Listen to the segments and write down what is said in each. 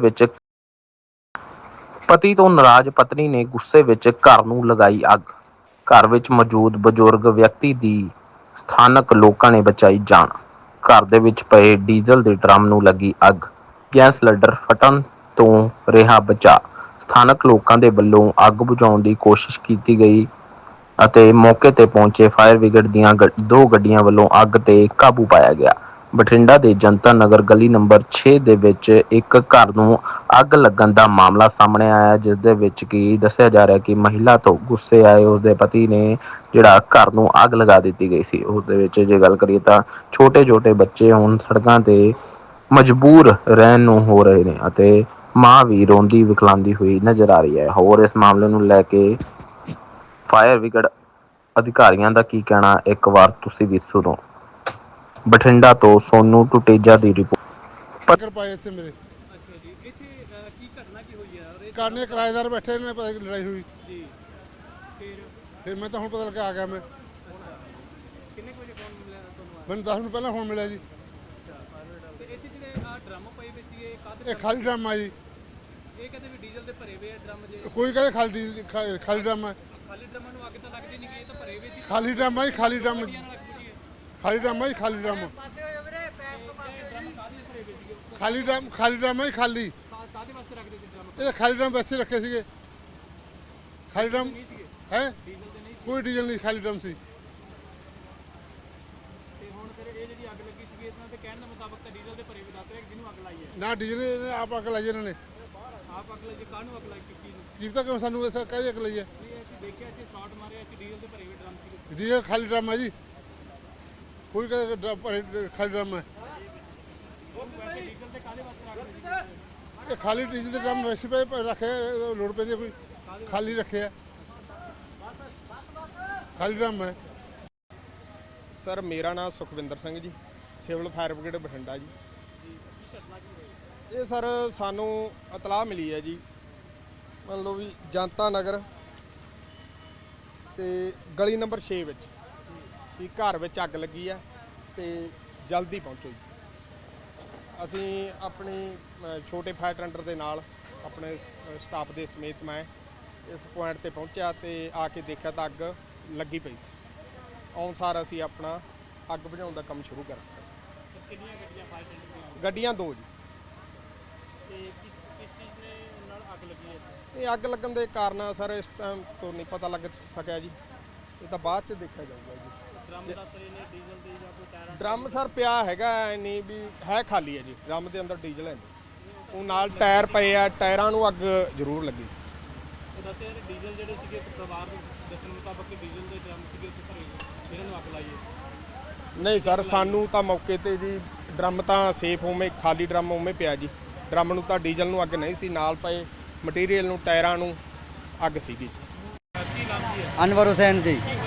ਵਿੱਚ ਪਤੀ ਤੋਂ ਨਾਰਾਜ਼ ਪਤਨੀ ਨੇ ਗੁੱਸੇ ਵਿੱਚ ਘਰ ਨੂੰ ਲਗਾਈ ਅੱਗ। ਘਰ ਵਿੱਚ ਮੌਜੂਦ ਬਜ਼ੁਰਗ ਵਿਅਕਤੀ ਦੀ ਸਥਾਨਕ ਲੋਕਾਂ ਨੇ ਬਚਾਈ ਜਾਨ। ਘਰ ਦੇ ਵਿੱਚ ਪਏ ਡੀਜ਼ਲ ਦੇ ਡਰਮ ਨੂੰ ਲੱਗੀ ਅੱਗ। ਗੈਸ ਸਿਲੰਡਰ ਫਟਣ ਤੋਂ ਰਿਹਾ ਬਚਾ। ਸਥਾਨਕ ਲੋਕਾਂ ਦੇ ਵੱਲੋਂ ਅੱਗ ਬੁਝਾਉਣ ਦੀ ਕੋਸ਼ਿਸ਼ ਕੀਤੀ ਗਈ ਅਤੇ ਮੌਕੇ ਤੇ ਪਹੁੰਚੇ ਫਾਇਰ ਬ੍ਰਿਗੇਡ ਦੀਆਂ ਗ- ਦੋ ਗੱਡੀਆਂ ਵੱਲੋਂ ਅੱਗ ਤੇ ਕਾਬੂ ਪਾਇਆ ਗਿਆ। ਬਠਿੰਡਾ ਦੇ ਜਨਤਾ ਨਗਰ ਗਲੀ ਨੰਬਰ 6 ਦੇ ਵਿੱਚ ਇੱਕ ਘਰ ਨੂੰ ਅੱਗ ਲੱਗਣ ਦਾ ਮਾਮਲਾ ਸਾਹਮਣੇ ਆਇਆ, ਜਿਸ ਦੇ ਵਿੱਚ ਕੀ ਦੱਸਿਆ ਜਾ ਰਿਹਾ ਕਿ ਮਹਿਲਾ ਤੋਂ ਗੁੱਸੇ ਆਏ ਉਸਦੇ ਪਤੀ ਨੇ ਜਿਹੜਾ ਘਰ ਨੂੰ ਅੱਗ ਲਗਾ ਦਿੱਤੀ ਗਈ ਸੀ। ਉਸ ਦੇ ਵਿੱਚ ਜੇ ਗੱਲ ਕਰੀਏ ਤਾਂ ਛੋਟੇ ਛੋਟੇ ਬੱਚੇ ਹੁਣ ਸੜਕਾਂ ਤੇ ਮਜਬੂਰ ਰਹਿਣ ਨੂੰ ਹੋ ਰਹੇ ਨੇ ਅਤੇ ਮਾਂ ਵੀ ਰੋਂਦੀ ਵਿਕਲਾਂਦੀ ਹੋਈ ਨਜ਼ਰ ਆ ਰਹੀ ਹੈ। ਹੋਰ ਇਸ ਮਾਮਲੇ ਨੂੰ ਲੈ ਕੇ ਫਾਇਰ ਬ੍ਰਿਗੇਡ ਅਧਿਕਾਰੀਆਂ ਦਾ ਕੀ ਕਹਿਣਾ? ਇੱਕ ਵਾਰ ਤੁਸੀਂ ਵੀ ਸੁਣੋ। ਬਠਿੰਡਾ ਤੋਂ ਸੋਨੂ ਟੁਟੇਜਾ ਦੀ ਰਿਪੋਰਟ ਪੱਕਰ ਪਾਏ ਇੱਥੇ ਮੇਰੇ। ਅੱਛਾ ਜੀ ਇੱਥੇ ਅਹ, ਕੀ ਘਟਨਾ ਕੀ ਹੋਈ ਹੈ ਔਰ ਇਹ ਕਾਰਨੇ ਕਿਰਾਏਦਾਰ ਬੈਠੇ ਨੇ ਪਤਾ ਕਿ ਲੜਾਈ ਹੋਈ। ਜੀ ਫਿਰ ਫਿਰ ਮੈਂ ਤਾਂ ਹੁਣ ਪਤਾ ਲੱਗਾ ਆ ਗਿਆ ਮੈਂ। ਕਿੰਨੇ ਕੁ ਵਜੇ ਫੋਨ ਮਿਲਿਆ ਤੁਹਾਨੂੰ ਮੈਨੂੰ 10 ਮਿੰਟ ਪਹਿਲਾਂ ਫੋਨ ਮਿਲਿਆ ਜੀ। ਆ ਤੇ ਇੱਥੇ ਜਿਹੜੇ ਆ ਡਰਮ ਪਏ ਵਿੱਚ ਇਹ ਕਾਹਦੇ ਇਹ ਖਾਲੀ ਡਰਮ ਆ ਜੀ। ਇਹ ਕਹਿੰਦੇ ਵੀ ਡੀਜ਼ਲ ਦੇ ਭਰੇ ਹੋਏ ਆ ਡਰਮ ਜੇ ਕੋਈ ਕਹਿੰਦੇ ਖਾਲੀ ਡੀ- ਖਾ- ਖਾਲੀ ਡਰਮ ਹੈ ਖਾਲੀ ਡਰਮਾਂ ਨੂੰ ਅੱਗ ਤਾਂ ਲੱਗਦੀ ਨਹੀਂ ਕਿ ਇਹ ਤਾਂ ਭਰੇ ਹੋਏ ਸੀ ਖਾਲੀ ਡਰਮ ਆ ਜੀ ਖਾਲੀ ਡਰਮ। ਨਾਲ ਅੱਗ ਖਾਲੀ ਡਰਮ ਜੀ ਖਾਲੀ ਡਰਮ। ਖਾਲੀ ਡਰਮ ਖਾਲੀ ਡਰਮ ਜੀ ਖਾਲੀ। ਕਾ- ਕਾਹਦੇ ਵਾਸਤੇ ਰੱਖਦੇ ਸੀ ਡਰਮ ਇਹ ਖਾਲੀ ਡਰਮ ਵੈਸੇ ਰੱਖੇ ਸੀਗੇ। ਖਾਲੀ ਡਰਮ ਹੈ? ਕੋਈ ਡੀਜ਼ਲ ਨਹੀਂ ਖਾਲੀ ਡਰਮ ਸੀ। ਤੇ ਹੁਣ ਫਿਰ ਇਹ ਜਿਹੜੀ ਅੱਗ ਲੱਗੀ ਸੀਗੀ ਇਹਨਾਂ ਦੇ ਕਹਿਣ ਦੇ ਮੁਤਾਬਕ ਤਾਂ ਡੀਜ਼ਲ ਦੇ ਭਰੇ ਹੋਏ ਦੱਸ ਰਹੇ ਜਿਹਨੂੰ ਅੱਗ ਲਾਈ ਹੈ ਨਾ ਡੀਜ਼ਲ ਇਹਨੇ ਆਪ ਅੱਗ ਲਾਈ ਇਹਨਾਂ ਨੇ। ਆਪ ਅੱਗ ਲਾਈ ਕਾਹਨੂੰ ਅੱਗ ਲਾਈ ਕਿਸ ਚੀਜ਼ ਨੂੰ ਕੀ ਪਤਾ ਕਿਉਂ ਸਾਨੂੰ ਐਸਾ ਕਾਹਦੀ ਅੱਗ ਲਾਈ ਹੈ? ਦੇਖਿਆ ਸੀ ਸ਼ਾਰਟ ਮਾਰਿਆ ਸੀ ਡੀਜ਼ਲ ਦੇ ਭਰੇ ਹੋਏ ਡਰਮ ਸੀਗੇ। ਡੀਜ਼ਲ ਖਾਲੀ ਡਰਮ ਹੈ ਜੀ। ਕੋਈ ਕਹਿੰਦੇ ਡਰਮ ਭਰੇ- ਖਾਲੀ ਡਰਮ ਹੈ। ਇਹ ਖਾਲੀ ਡੀਜ਼ਲ ਦੇ ਡਰਮ ਵੈਸੇ ਪਏ ਰੱਖੇ ਲੋੜ ਪੈਂਦੀ ਕੋਈ। ਖਾਲੀ ਰੱਖੇ ਆ ਖਾਲੀ ਡਰਮ ਹੈ। ਸਰ, ਮੇਰਾ ਨਾਮ Sukhwinder Singh ji, civil fire brigade Bathinda ਜੀ। ਇਹ ਸਰ, ਸਾਨੂੰ ਇਤਲਾਹ ਮਿਲੀ ਹੈ ਜੀ, ਮੰਨ ਲਓ ਵੀ ਜਨਤਾ ਨਗਰ ਤੇ ਗਲੀ ਨੰਬਰ 6 ਵਿੱਚ। ਵੀ ਘਰ ਵਿੱਚ ਅੱਗ ਲੱਗੀ ਹੈ ਤੇ ਜਲਦੀ ਪਹੁੰਚੋ ਜੀ। ਅਸੀਂ ਆਪਣੀ ਅ, ਛੋਟੇ ਫਾਇਰ ਟੈਂਡਰ ਦੇ ਨਾਲ ਆਪਣੇ ਸਟਾਫ ਦੇ ਸਮੇਤ ਮੈਂ ਇਸ ਪੁਆਇੰਟ ਤੇ ਪਹੁੰਚਿਆ ਤੇ ਆ ਕੇ ਦੇਖਿਆ ਤਾਂ ਅੱਗ ਲੱਗੀ ਪਈ ਸੀ। ਆਉਣ ਸਾਰ ਅਸੀਂ ਆਪਣਾ ਅੱਗ ਬੁਝਾਉਣ ਦਾ ਕੰਮ ਸ਼ੁਰੂ ਕਰ ਦਿੱਤਾ। ਕਿੰਨੀਆਂ ਗੱਡੀਆਂ ਫਾਇਰ ਟੈਂਡਰ ਦੀਆਂ? ਗੱਡੀਆਂ ਦੋ ਜੀ। ਤੇ ਕਿਸ ਕਿਸ ਚੀਜ਼ ਨੇ ਨਾਲ ਅੱਗ ਲੱਗੀ ਹੈ? ਇਹ ਅੱਗ ਲੱਗਣ ਦੇ ਕਾਰਨ ਸਰ ਇਸ ਟਾਈਮ ਤੋਂ ਨਹੀਂ ਪਤਾ ਲੱਗ ਸਕਿਆ ਜੀ। ਇਹ ਤਾਂ ਬਾਅਦ ਚ ਦੇਖਿਆ ਜਾਊਗਾ ਜੀ। ਡਰਮ ਦੱਸ ਰਹੇ ਨੇ ਡੀਜ਼ਲ ਦੇ ਜਾਂ ਕੋਈ ਟਾਇਰਾਂ ਡਰਮ ਸਰ ਪਿਆ ਹੈਗਾ ਐ ਨਹੀਂ ਵੀ ਹੈ ਖਾਲੀ ਹੈ ਜੀ ਡਰਮ ਦੇ ਅੰਦਰ ਡੀਜ਼ਲ ਹੈ ਨਹੀਂ ਉਹ ਨਾਲ ਟਾਇਰ ਪਏ ਆ ਟਾਇਰਾਂ ਨੂੰ ਅੱਗ ਜ਼ਰੂਰ ਲੱਗੀ ਸੀ। ਉਹ ਦੱਸਿਆ ਕਿ ਡੀਜ਼ਲ ਜਿਹੜੇ ਸੀਗੇ ਇੱਕ ਪਰਿਵਾਰ ਦੇ ਦੱਸਣ ਮੁਤਾਬਕ ਕਿ ਡੀਜ਼ਲ ਦੇ ਡਰਮ ਸੀਗੇ ਉੱਥੇ ਭਰੇ ਹੋਏ, ਇਹਨਾਂ ਨੂੰ ਅੱਗ ਲਾਈ ਹੈ। ਨਹੀਂ ਸਰ ਸਾਨੂੰ ਤਾਂ ਮੌਕੇ ਤੇ ਜੀ ਡਰਮ ਤਾਂ ਸੇਫ ਉਵੇਂ ਖਾਲੀ ਡਰਮ ਉਵੇਂ ਪਿਆ ਜੀ। ਡਰਮ ਨੂੰ ਤਾਂ ਡੀਜ਼ਲ ਨੂੰ ਅੱਗ ਨਹੀਂ ਸੀ ਨਾਲ ਪਏ ਮਟੀਰੀਅਲ ਨੂੰ ਟਾਇਰਾਂ ਨੂੰ ਅੱਗ ਸੀਗੀ। ਕੀ ਨਾਮ ਕੀ ਹੈ ਅਨਵਰ ਹੁਸੈਨ ਜੀ। ਕੀ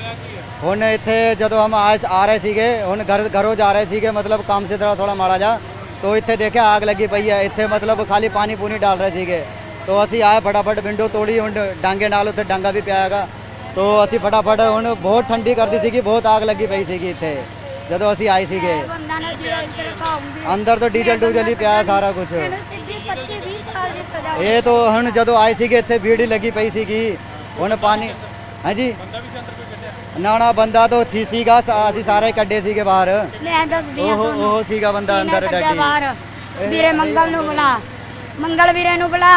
ਹੁਣ ਇੱਥੇ ਜਦੋਂ ਹਮ ਆਏ ਆ ਰਹੇ ਸੀਗੇ ਹੁਣ ਘਰ ਘਰੋਂ ਜਾ ਰਹੇ ਸੀਗੇ ਮਤਲਬ ਕੰਮ ਸੇ ਥੋੜਾ ਥੋੜਾ ਮਾੜਾ ਜਾ ਤੋ ਇੱਥੇ ਦੇਖਿਆ ਆਗ ਲੱਗੀ ਪਈ ਹੈ। ਇੱਥੇ ਮਤਲਬ ਖਾਲੀ ਪਾਣੀ ਪੂਣੀ ਡਾਲ ਰਹੇ ਸੀਗੇ। ਤੋ ਅਸੀਂ ਆਏ ਫਟਾਫਟ ਵਿੰਡੋ ਤੋੜੀ ਹੁਣ ਡਾਂਗੇ ਨਾਲ ਉੱਥੇ ਡਾਂਗਾ ਵੀ ਪਿਆ ਹੈਗਾ। ਤੋ ਅਸੀਂ ਫਟਾਫਟ ਹੁਣ ਬਹੁਤ ਠੰਡੀ ਕਰਦੀ ਸੀਗੀ ਬਹੁਤ ਆਗ ਲੱਗੀ ਪਈ ਸੀਗੀ ਇੱਥੇ ਜਦੋਂ ਅਸੀਂ ਆਏ ਸੀਗੇ। ਅੰਦਰ ਤੋਂ ਡੀਜ਼ਲ ਡੂਜ਼ਲ ਹੀ ਪਿਆ ਸਾਰਾ ਕੁਝ ਮੈਨੂੰ ਸਿੱਧੀ 25 20 ਸਾਲ ਦੀ ਸਜ਼ਾ ਇਹ ਤੋਂ ਹੁਣ ਜਦੋਂ ਆਏ ਸੀਗੇ ਇੱਥੇ ਭੀੜ ਹੀ ਲੱਗੀ ਪਈ ਸੀਗੀ। ਹੁਣ ਪਾਣੀ ਹਾਂਜੀ। ਨਾ ਨਾ ਬੰਦਾ ਤਾਂ ਸੀ ਸੀਗਾ ਸਾ- ਅਸੀਂ ਸਾਰੇ ਕੱਢੇ ਸੀਗੇ ਬਾਹਰ। ਮੈਂ ਦੱਸਦੀ ਆ ਉਹ ਉਹ ਸੀਗਾ ਬੰਦਾ ਅੰਦਰ ਡੱਡੀ ਡੱਡੀ ਬਾਹਰ। ਵੀਰੇ ਮੰਗਲ ਨੂੰ ਬੁਲਾ। ਮੰਗਲ ਵੀਰੇ ਨੂੰ ਬੁਲਾ।